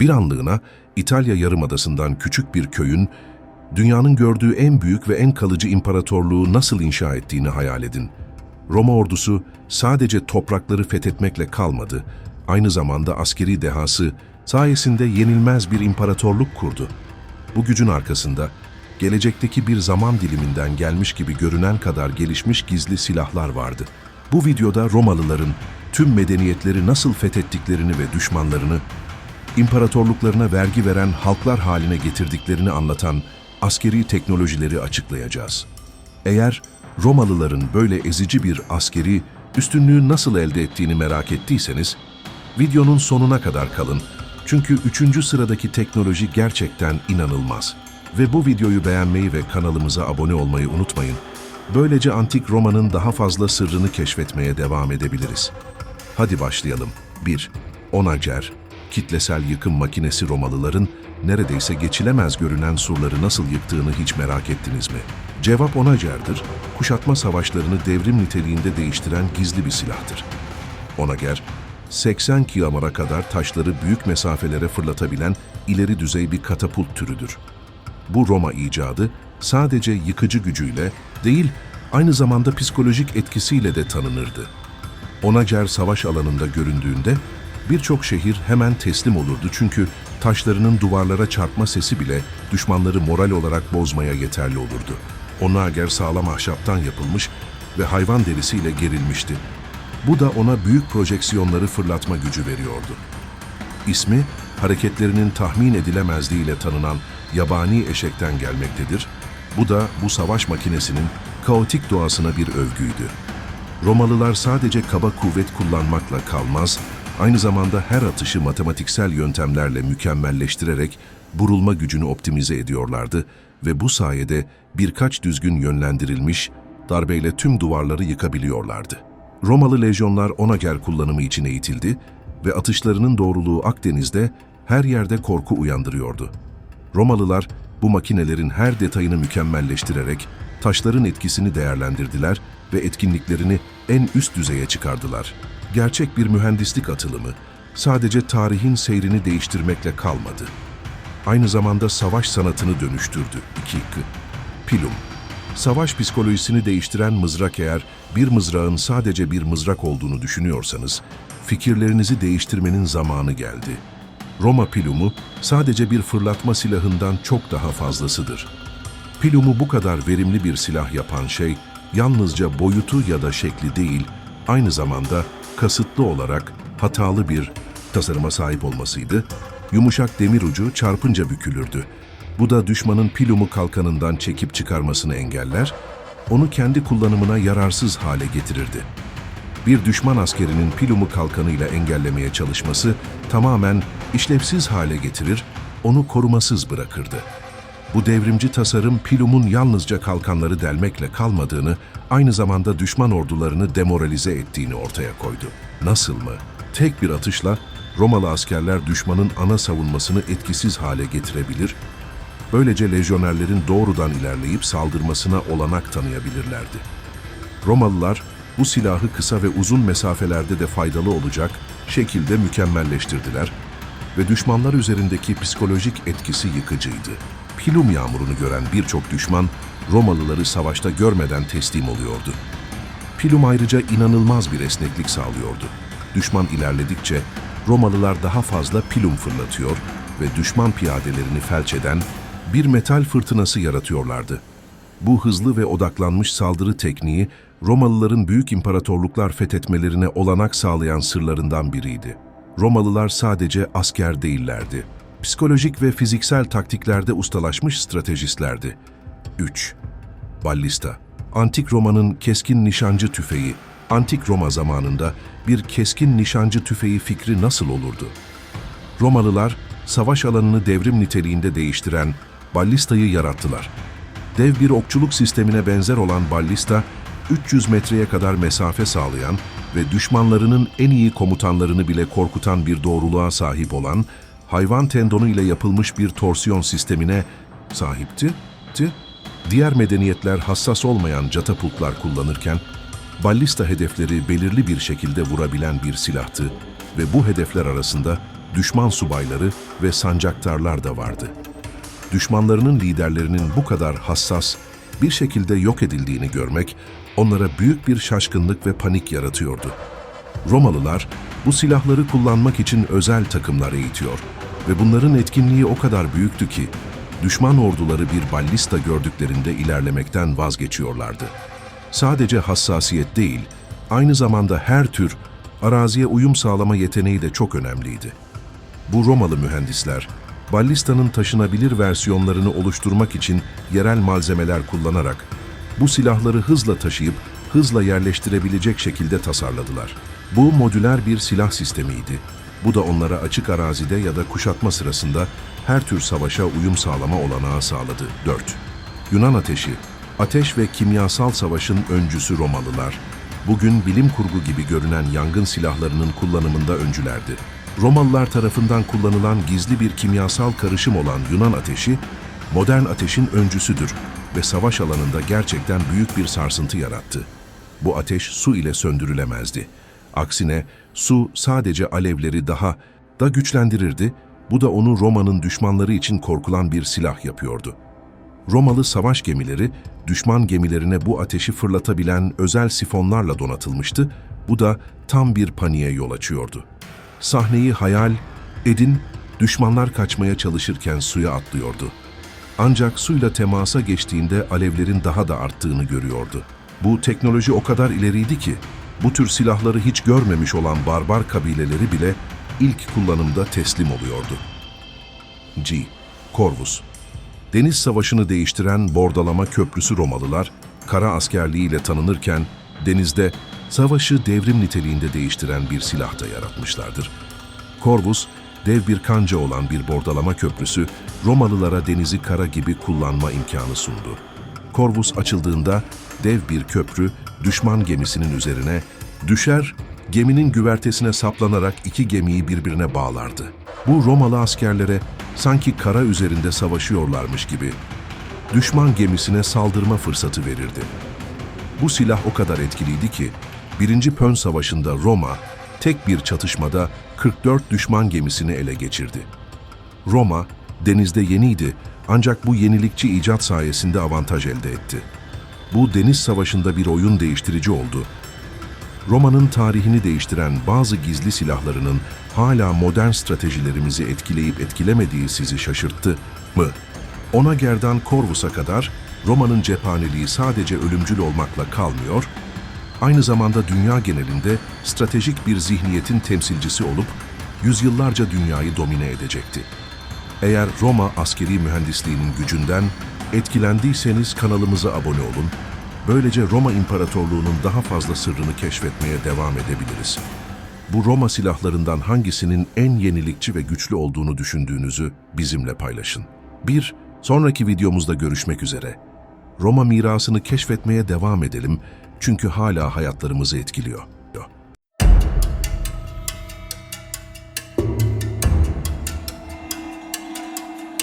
Bir anlığına İtalya Yarımadası'ndan küçük bir köyün dünyanın gördüğü en büyük ve en kalıcı imparatorluğu nasıl inşa ettiğini hayal edin. Roma ordusu sadece toprakları fethetmekle kalmadı, aynı zamanda askeri dehası sayesinde yenilmez bir imparatorluk kurdu. Bu gücün arkasında gelecekteki bir zaman diliminden gelmiş gibi görünen kadar gelişmiş gizli silahlar vardı. Bu videoda Romalıların tüm medeniyetleri nasıl fethettiklerini ve düşmanlarını imparatorluklarına vergi veren halklar haline getirdiklerini anlatan askeri teknolojileri açıklayacağız. Eğer Romalıların böyle ezici bir askeri üstünlüğü nasıl elde ettiğini merak ettiyseniz, videonun sonuna kadar kalın. Çünkü üçüncü sıradaki teknoloji gerçekten inanılmaz. Ve bu videoyu beğenmeyi ve kanalımıza abone olmayı unutmayın. Böylece Antik Roma'nın daha fazla sırrını keşfetmeye devam edebiliriz. Hadi başlayalım. 1. Onager, kitlesel yıkım makinesi Romalıların neredeyse geçilemez görünen surları nasıl yıktığını hiç merak ettiniz mi? Cevap Onager'dir. Kuşatma savaşlarını devrim niteliğinde değiştiren gizli bir silahtır. Onager, 80 kilomara kadar taşları büyük mesafelere fırlatabilen ileri düzey bir katapult türüdür. Bu Roma icadı sadece yıkıcı gücüyle değil, aynı zamanda psikolojik etkisiyle de tanınırdı. Onager savaş alanında göründüğünde birçok şehir hemen teslim olurdu çünkü taşlarının duvarlara çarpma sesi bile düşmanları moral olarak bozmaya yeterli olurdu. Onager sağlam ahşaptan yapılmış ve hayvan derisiyle gerilmişti. Bu da ona büyük projeksiyonları fırlatma gücü veriyordu. İsmi, hareketlerinin tahmin edilemezliğiyle tanınan yabani eşekten gelmektedir. Bu da bu savaş makinesinin kaotik doğasına bir övgüydü. Romalılar sadece kaba kuvvet kullanmakla kalmaz, aynı zamanda her atışı matematiksel yöntemlerle mükemmelleştirerek burulma gücünü optimize ediyorlardı ve bu sayede birkaç düzgün yönlendirilmiş darbeyle tüm duvarları yıkabiliyorlardı. Romalı lejyonlar Onager kullanımı için eğitildi ve atışlarının doğruluğu Akdeniz'de her yerde korku uyandırıyordu. Romalılar bu makinelerin her detayını mükemmelleştirerek taşların etkisini değerlendirdiler ve etkinliklerini en üst düzeye çıkardılar. Gerçek bir mühendislik atılımı sadece tarihin seyrini değiştirmekle kalmadı. Aynı zamanda savaş sanatını dönüştürdü. 2. Pilum Savaş psikolojisini değiştiren mızrak eğer bir mızrağın sadece bir mızrak olduğunu düşünüyorsanız, fikirlerinizi değiştirmenin zamanı geldi. Roma pilumu sadece bir fırlatma silahından çok daha fazlasıdır. Pilumu bu kadar verimli bir silah yapan şey, yalnızca boyutu ya da şekli değil, aynı zamanda kasıtlı olarak hatalı bir tasarıma sahip olmasıydı. Yumuşak demir ucu çarpınca bükülürdü. Bu da düşmanın pilumu kalkanından çekip çıkarmasını engeller, onu kendi kullanımına yararsız hale getirirdi. Bir düşman askerinin pilumu kalkanıyla engellemeye çalışması tamamen işlevsiz hale getirir, onu korumasız bırakırdı. Bu devrimci tasarım pilumun yalnızca kalkanları delmekle kalmadığını, aynı zamanda düşman ordularını demoralize ettiğini ortaya koydu. Nasıl mı? Tek bir atışla Romalı askerler düşmanın ana savunmasını etkisiz hale getirebilir, böylece lejyonerlerin doğrudan ilerleyip saldırmasına olanak tanıyabilirlerdi. Romalılar bu silahı kısa ve uzun mesafelerde de faydalı olacak şekilde mükemmelleştirdiler ve düşmanlar üzerindeki psikolojik etkisi yıkıcıydı. Pilum yağmurunu gören birçok düşman Romalıları savaşta görmeden teslim oluyordu. Pilum ayrıca inanılmaz bir esneklik sağlıyordu. Düşman ilerledikçe Romalılar daha fazla pilum fırlatıyor ve düşman piyadelerini felç eden bir metal fırtınası yaratıyorlardı. Bu hızlı ve odaklanmış saldırı tekniği Romalıların büyük imparatorluklar fethetmelerine olanak sağlayan sırlarından biriydi. Romalılar sadece asker değillerdi. Psikolojik ve fiziksel taktiklerde ustalaşmış stratejistlerdi. 3. Ballista Antik Roma'nın keskin nişancı tüfeği, Antik Roma zamanında bir keskin nişancı tüfeği fikri nasıl olurdu? Romalılar, savaş alanını devrim niteliğinde değiştiren ballistayı yarattılar. Dev bir okçuluk sistemine benzer olan ballista, 300 metreye kadar mesafe sağlayan ve düşmanlarının en iyi komutanlarını bile korkutan bir doğruluğa sahip olan, hayvan tendonu ile yapılmış bir torsiyon sistemine sahipti. Ti. Diğer medeniyetler hassas olmayan catapultlar kullanırken, ballista hedefleri belirli bir şekilde vurabilen bir silahtı ve bu hedefler arasında düşman subayları ve sancaktarlar da vardı. Düşmanlarının liderlerinin bu kadar hassas, bir şekilde yok edildiğini görmek onlara büyük bir şaşkınlık ve panik yaratıyordu. Romalılar bu silahları kullanmak için özel takımlar eğitiyor ve bunların etkinliği o kadar büyüktü ki düşman orduları bir ballista gördüklerinde ilerlemekten vazgeçiyorlardı. Sadece hassasiyet değil, aynı zamanda her tür araziye uyum sağlama yeteneği de çok önemliydi. Bu Romalı mühendisler, ballistanın taşınabilir versiyonlarını oluşturmak için yerel malzemeler kullanarak bu silahları hızla taşıyıp hızla yerleştirebilecek şekilde tasarladılar. Bu modüler bir silah sistemiydi. Bu da onlara açık arazide ya da kuşatma sırasında her tür savaşa uyum sağlama olanağı sağladı. 4. Yunan ateşi, ateş ve kimyasal savaşın öncüsü Romalılar, bugün bilim kurgu gibi görünen yangın silahlarının kullanımında öncülerdi. Romalılar tarafından kullanılan gizli bir kimyasal karışım olan Yunan ateşi, modern ateşin öncüsüdür ve savaş alanında gerçekten büyük bir sarsıntı yarattı. Bu ateş su ile söndürülemezdi. Aksine su sadece alevleri daha da güçlendirirdi, bu da onu Roma'nın düşmanları için korkulan bir silah yapıyordu. Romalı savaş gemileri, düşman gemilerine bu ateşi fırlatabilen özel sifonlarla donatılmıştı, bu da tam bir paniğe yol açıyordu. Sahneyi hayal edin, düşmanlar kaçmaya çalışırken suya atlıyordu. Ancak suyla temasa geçtiğinde alevlerin daha da arttığını görüyordu. Bu teknoloji o kadar ileriydi ki, bu tür silahları hiç görmemiş olan barbar kabileleri bile ilk kullanımda teslim oluyordu. G. Corvus Deniz Savaşı'nı değiştiren bordalama köprüsü Romalılar, kara askerliğiyle tanınırken denizde savaşı devrim niteliğinde değiştiren bir silah da yaratmışlardır. Corvus, dev bir kanca olan bir bordalama köprüsü Romalılara denizi kara gibi kullanma imkanı sundu. Corvus açıldığında dev bir köprü düşman gemisinin üzerine düşer, geminin güvertesine saplanarak iki gemiyi birbirine bağlardı. Bu Romalı askerlere sanki kara üzerinde savaşıyorlarmış gibi düşman gemisine saldırma fırsatı verirdi. Bu silah o kadar etkiliydi ki 1. Pön Savaşı'nda Roma tek bir çatışmada 44 düşman gemisini ele geçirdi. Roma denizde yeniydi ancak bu yenilikçi icat sayesinde avantaj elde etti. Bu deniz savaşında bir oyun değiştirici oldu. Roma'nın tarihini değiştiren bazı gizli silahlarının hala modern stratejilerimizi etkileyip etkilemediği sizi şaşırttı mı? Ona gerdan Corvus'a kadar Roma'nın cephaneliği sadece ölümcül olmakla kalmıyor, aynı zamanda dünya genelinde stratejik bir zihniyetin temsilcisi olup yüzyıllarca dünyayı domine edecekti. Eğer Roma askeri mühendisliğinin gücünden etkilendiyseniz kanalımıza abone olun. Böylece Roma İmparatorluğu'nun daha fazla sırrını keşfetmeye devam edebiliriz. Bu Roma silahlarından hangisinin en yenilikçi ve güçlü olduğunu düşündüğünüzü bizimle paylaşın. Bir, sonraki videomuzda görüşmek üzere. Roma mirasını keşfetmeye devam edelim çünkü hala hayatlarımızı etkiliyor.